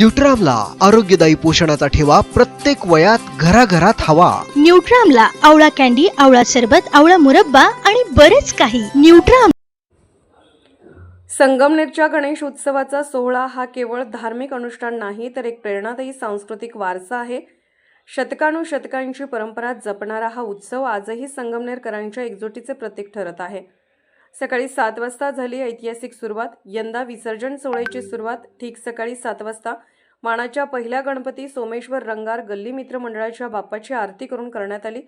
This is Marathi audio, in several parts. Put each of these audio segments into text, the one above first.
न्यूट्रामला आरोग्यदायी पोषणाचा ठेवा प्रत्येक वयात घराघरात हवा. न्यूट्रामला आवळा कॅन्डी आवळा सरबत आवळा मुरब्बा आणि बरेच काही. न्यूट्राम संगमनेरच्या गणेश उत्सवाचा सोहळा हा केवळ धार्मिक अनुष्ठान नाही तर एक प्रेरणादायी सांस्कृतिक वारसा आहे. शतकानुशतकांची परंपरा जपणारा हा उत्सव आजही संगमनेरकरांच्या एकजुटीचे प्रतीक ठरत आहे. सकाळी सात वाजता झाली ऐतिहासिक सुरुवात. यंदा विसर्जन सोहळ्याची सुरुवात. ठीक सकाळी सात वाजता मानाच्या पहिल्या गणपती सोमेश्वर रंगार गल्ली मित्र मंडळाच्या बाप्पाची आरती करून करण्यात आली.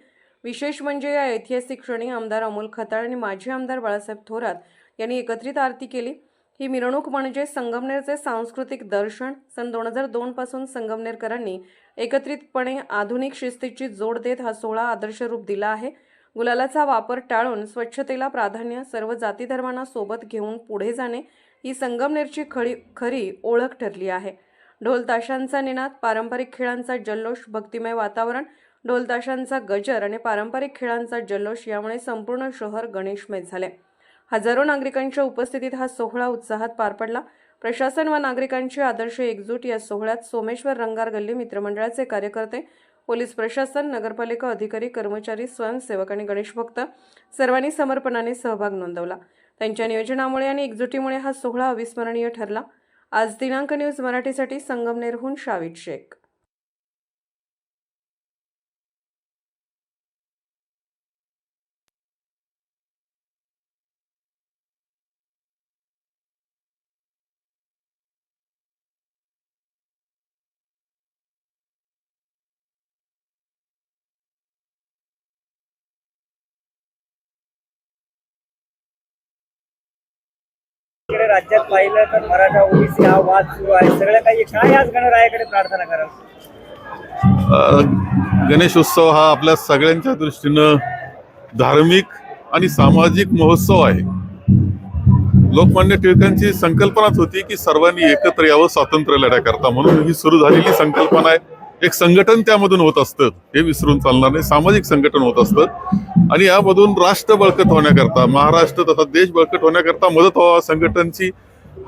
विशेष म्हणजे या ऐतिहासिक क्षणी आमदार अमोल खताळ आणि माजी आमदार बाळासाहेब थोरात यांनी एकत्रित आरती केली. ही मिरवणूक म्हणजे संगमनेरचे सांस्कृतिक दर्शन सन दोन हजार दोनपासून संगमनेरकरांनी एकत्रितपणे आधुनिक शिस्तीची जोड देत हा सोहळा आदर्श रूप दिला आहे. गुलालाचा वापर टाळून स्वच्छतेला प्राधान्य सर्व जाती धर्मांना सोबत घेऊन पुढे जाणे ही संगमनेरची खरी खरी ओळख ठरली आहे. ढोल ताशांचा निनाद पारंपरिक खेळांचा जल्लोष भक्तिमय वातावरण ढोल ताशांचा गजर आणि पारंपरिक खेळांचा जल्लोष यामुळे संपूर्ण शहर गणेशमय झाले. हजारो नागरिकांच्या उपस्थितीत हा सोहळा उत्साहात पार पडला. प्रशासन व नागरिकांची आदर्श एकजूट या सोहळ्यात सोमेश्वर रंगार गल्ली मित्रमंडळाचे कार्यकर्ते पोलीस प्रशासन नगरपालिका अधिकारी कर्मचारी स्वयंसेवक आणि गणेशभक्त सर्वांनी समर्पणाने सहभाग नोंदवला. त्यांच्या नियोजनामुळे आणि एकजुटीमुळे हा सोहळा अविस्मरणीय ठरला. आज दिनांक न्यूज मराठीसाठी संगमनेरहून शावित शेख. राज्यात पाहिलं तर मराठा ओबीसी हा वाद सुरू आहे. सगळं काही काय आज गणरायाकडे प्रार्थना कराल गणेशोत्सव गणेश उत्सव हा आपल्या सगळ्यांच्या दृष्टीनं धार्मिक आणि सामाजिक महोत्सव आहे. लोकमान्य टिळकांची संकल्पनाच होती की सर्वांनी एकत्र यावं स्वातंत्र्य लढ्याकरता म्हणून ही सुरू झालेली संकल्पना आहे. एक संघटन त्यामधून होत असतं हे विसरून चालणार नाही. सामाजिक संघटन होत असतं. आणि यामधून राष्ट्र बळकट होण्याकरता महाराष्ट्र तथा देश बळकट होण्याकरता मदत व्हावा संघटनची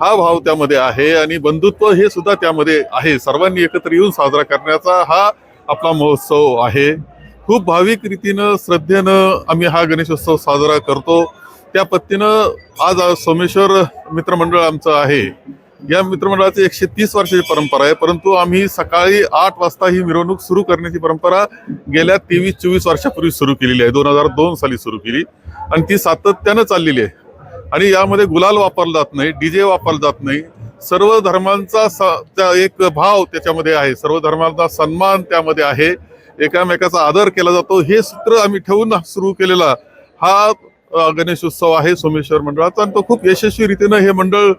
हा भाव त्यामध्ये आहे. आणि बंधुत्व हे सुद्धा त्यामध्ये आहे. सर्वांनी एकत्र येऊन साजरा करण्याचा हा आपला महोत्सव आहे. खूप भाविक रीतीनं श्रद्धेनं आम्ही हा गणेशोत्सव साजरा करतो. त्या पद्धतीनं आज सोमेश्वर मित्रमंडळ आमचं आहे. या मित्रमंडळाची एकशे तीस वर्षाची परंपरा आहे परंतु आम्ही सकाळी आठ वाजता ही मिरवणूक सुरू करण्याची परंपरा गेल्या तेवीस चोवीस वर्षापूर्वी सुरू केलेली आहे दोन हजार दोन साली सुरू केली. आणि ती सातत्यानं चाललेली आहे. आणि यामध्ये गुलाल वापरला जात नाही डीजे वापरला जात नाही. सर्व धर्मांचा स- त्या एक भाव त्याच्यामध्ये आहे सर्व धर्मांचा सन्मान त्यामध्ये आहे. एकामेकाचा आदर केला जातो. हे सूत्र आम्ही ठेवून सुरू केलेला हा गणेश उत्सव आहे सोमेश्वर मंडळाचा आणि तो खूप यशस्वी रीतीनं हे मंडळ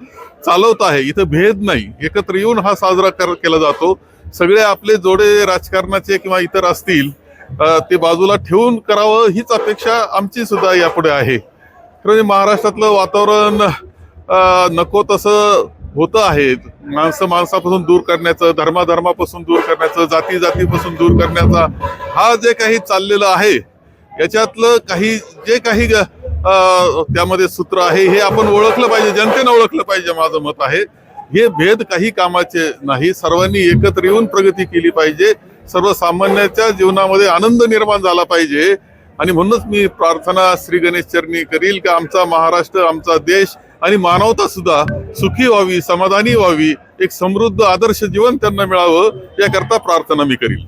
चालवत आहे. इथं भेद नाही. एकत्र येऊन हा साजरा कर केला जातो. सगळे आपले जोडे राजकारणाचे किंवा इतर असतील ते बाजूला ठेवून करावं हीच अपेक्षा आमची सुद्धा यापुढे आहे. म्हणजे महाराष्ट्रातलं वातावरण नको तसं होतं आहे. माणसं माणसापासून दूर करण्याचं धर्माधर्मापासून दूर करण्याचं जाती जातीपासून दूर करण्याचा हा जे काही चाललेलं आहे याच्यातलं काही जे काही त्यामध्ये सूत्र आहे हे आपण ओळखलं पाहिजे जनतेनं ओळखलं पाहिजे माझं मत आहे. हे भेद काही कामाचे नाही सर्वांनी एकत्र येऊन प्रगती केली पाहिजे. सर्वसामान्याच्या जीवनामध्ये आनंद निर्माण झाला पाहिजे. आणि म्हणूनच मी प्रार्थना श्री गणेश चरणी करील की आमचा महाराष्ट्र आमचा देश आणि मानवता सुद्धा सुखी व्हावी समाधानी व्हावी एक समृद्ध आदर्श जीवन त्यांना मिळावं याकरता प्रार्थना मी करील.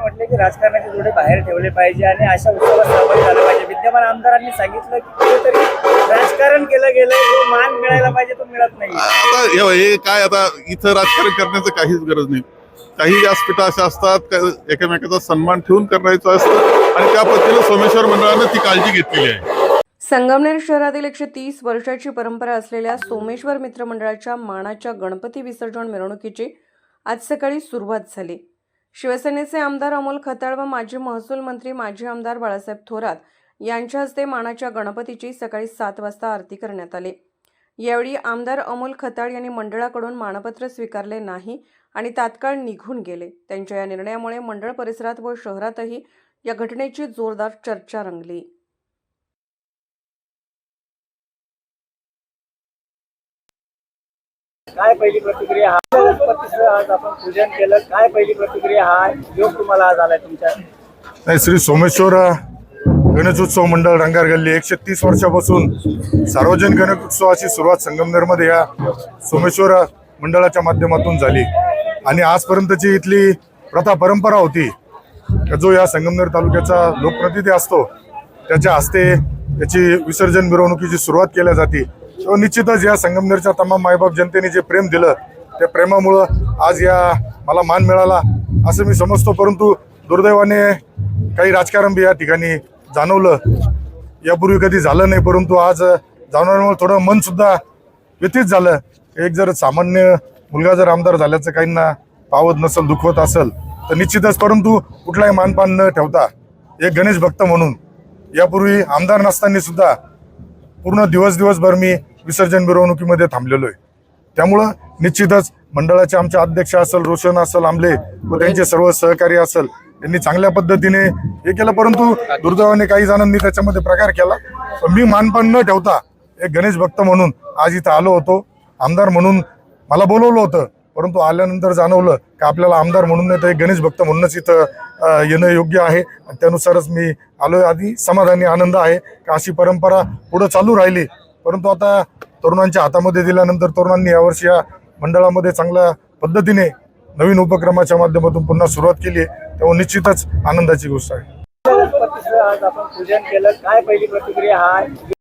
म्हटले की राजकारणाचे जोडे बाहेर ठेवले पाहिजे आणि अशा उत्सवात सहभागी झालं पाहिजे. विद्यमान आमदारांनी सांगितलं की कुठेतरी राजकारण केलं गेलंय जो मान मिळायला पाहिजे तो मिळत नाही. आता हे हे काय आता इथं राजकारण करण्याचं काहीच गरज नाही. काही व्यासपीठा अशा असतात का एकमेकाचा सन्मान ठेवून करायचं असतं आणि त्या पद्धतीनं सोमेश्वर मंडळानं ती काळजी घेतलेली आहे. संगमनेर शहरातील एकशे तीस वर्षाची परंपरा असलेल्या सोमेश्वर मित्रमंडळाच्या मानाच्या गणपती विसर्जन मिरवणुकीची आज सकाळी सुरुवात झाली. शिवसेनेचे आमदार अमोल खताळ व माजी महसूल मंत्री माजी आमदार बाळासाहेब थोरात यांच्या हस्ते मानाच्या गणपतीची सकाळी सात वाजता आरती करण्यात आली. यावेळी आमदार अमोल खताळ यांनी मंडळाकडून मानपत्र स्वीकारले नाही आणि तात्काळ निघून गेले. त्यांच्या या निर्णयामुळे मंडळ परिसरात व शहरातही या घटनेची जोरदार चर्चा रंगली. काय पहिली प्रतिक्रिया हा? गणपतीचं आज आपण पूजन केलं. काय पहिली प्रतिक्रिया हा? योग तुम्हाला आज आलाय तुमच्या. नाही श्री सोमेश्वर गणेशोत्सव मंडळ रंगार गल्ली एकशे तीस वर्षापासून सार्वजनिक गणेशोत्सवाची सुरुवात संगमनेरमध्ये या सोमेश्वर मंडळाच्या माध्यमातून झाली. आणि आजपर्यंतची इथली प्रथा परंपरा होती का जो या संगमनेर तालुक्याचा लोकप्रतिनिधी असतो त्याच्या हस्ते त्याची विसर्जन मिरवणुकीची सुरुवात केल्या जाते. तेव्हा निश्चितच या संगमनेरच्या तमाम मायबाप जनतेने जे प्रेम दिलं त्या प्रेमामुळं आज या मला मान मिळाला असं मी समजतो. परंतु दुर्दैवाने काही राजकारण बी या ठिकाणी जाणवलं. यापूर्वी कधी झालं नाही परंतु आज जाणवल्यामुळे थोडं मनसुद्धा व्यतीत झालं. एक जर सामान्य मुलगा जर आमदार झाल्याचं काहींना पावत नसेल दुखवत असेल तर निश्चितच. परंतु कुठलाही मानपान न ठेवता एक गणेश भक्त म्हणून यापूर्वी आमदार नसताना सुद्धा पूर्ण दिवस दिवसभर मी विसर्जन मिरवणुकीमध्ये थांबलेलो आहे. त्यामुळं निश्चितच मंडळाचे आमचे अध्यक्ष असेल रोशन असेल आमले व त्यांचे सर्व सहकारी असेल त्यांनी चांगल्या पद्धतीने हे केलं. परंतु दुर्दैवाने काही जणांनी त्याच्यामध्ये प्रकार केला. पण मी मानपान न ठेवता एक गणेश भक्त म्हणून आज इथं आलो होतो. आमदार म्हणून मला बोलवलं होतं. परंतु आल्यानंतर जाणवलं की आपल्याला आमदार म्हणून नाही तर एक गणेश भक्त म्हणूनच इथं येणं योग्य आहे. आणि त्यानुसारच मी आलो आधी समाधानी आनंद आहे. का अशी परंपरा पुढं चालू राहिली परंतु आता तरुणांच्या हातामध्ये दिल्यानंतर तरुणांनी यावर्षी या मंडळामध्ये चांगल्या पद्धतीने नवीन उपक्रमाच्या माध्यमातून पुन्हा सुरुवात केली आहे. तेव्हा निश्चितच आनंदाची गोष्ट आहे.